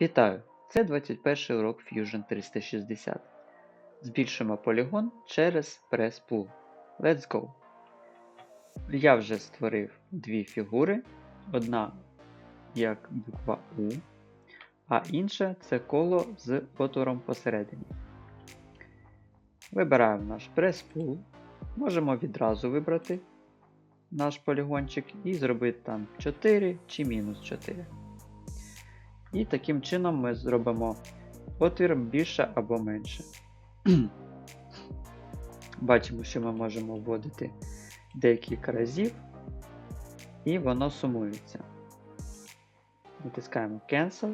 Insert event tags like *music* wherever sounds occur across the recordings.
Вітаю! Це 21 урок Fusion 360. Збільшимо полігон через Pull. Let's go! Я вже створив дві фігури. Одна як буква У, а інша це коло з отвором посередині. Вибираємо наш Pull. Можемо відразу вибрати наш полігончик і зробити там 4 чи мінус 4. І таким чином ми зробимо отвір більше або менше. *clears throat* Бачимо, що ми можемо вводити декілька разів, і воно сумується. Натискаємо Cancel.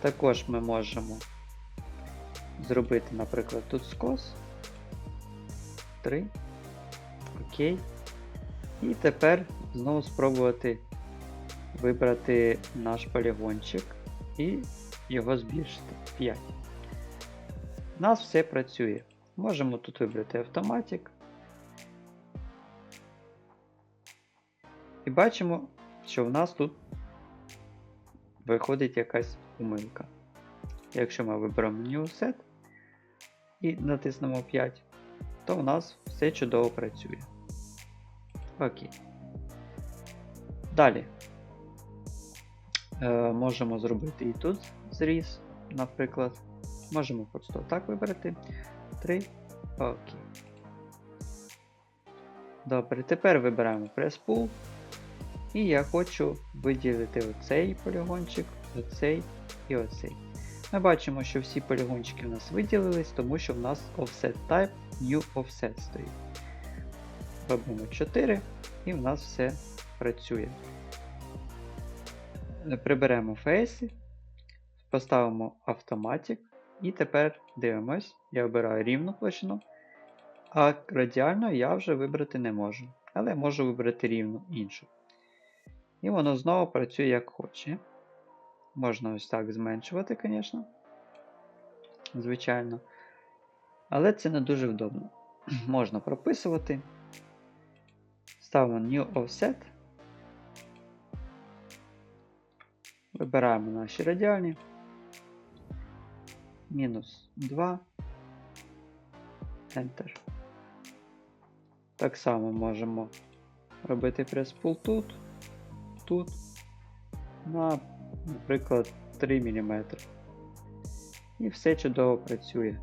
Також ми можемо зробити, наприклад, тут скос. 3. Окей. І тепер знову спробувати вибрати наш полігончик і його збільшити 5. У нас все працює. Можемо тут вибрати автоматик. І бачимо, що в нас тут виходить якась помилка. Якщо ми виберемо New Set і натиснемо 5, то в нас все чудово працює. Окей. Далі. Е, можемо зробити і тут зріз, наприклад. Можемо просто так вибрати. 3. Окей. Добре, тепер вибираємо Pull. І я хочу виділити оцей полігончик, оцей і оцей. Ми бачимо, що всі полігончики у нас виділились, тому що в нас Offset Type New Offset стоїть. Робимо 4 і в нас все працює. Приберемо фейси, поставимо автоматик і тепер дивимось, я обираю рівну площину, а радіально я вже вибрати не можу. Але можу вибрати рівну іншу. І воно знову працює як хоче. Можна ось так зменшувати, звісно. Звичайно. Але це не дуже вдобно. *clears throat* Можна прописувати. Ставимо New Offset. Вибираємо наші радіальні. Мінус 2. Enter. Так само можемо робити прес-пул тут, тут, на, наприклад, 3 мм. І все чудово працює.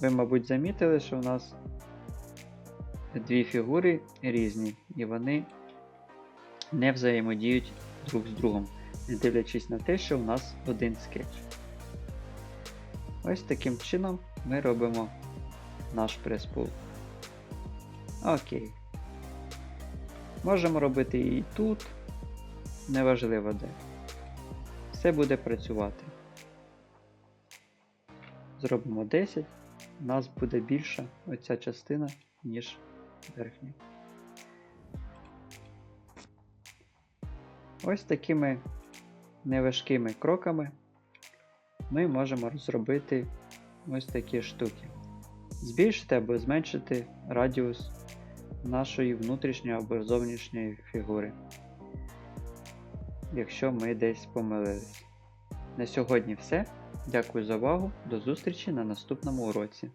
Ви, мабуть, замітили, що у нас дві фігури різні, і вони не взаємодіють друг з другом, не дивлячись на те, що у нас один скетч. Ось таким чином ми робимо наш прес-пул. Окей. Можемо робити і тут, неважливо де. Все буде працювати. Зробимо 10, у нас буде більша оця частина, ніж верхня. Ось такими неважкими кроками ми можемо розробити ось такі штуки. Збільшити або зменшити радіус нашої внутрішньої або зовнішньої фігури, якщо ми десь помилились. На сьогодні все. Дякую за увагу. До зустрічі на наступному уроці.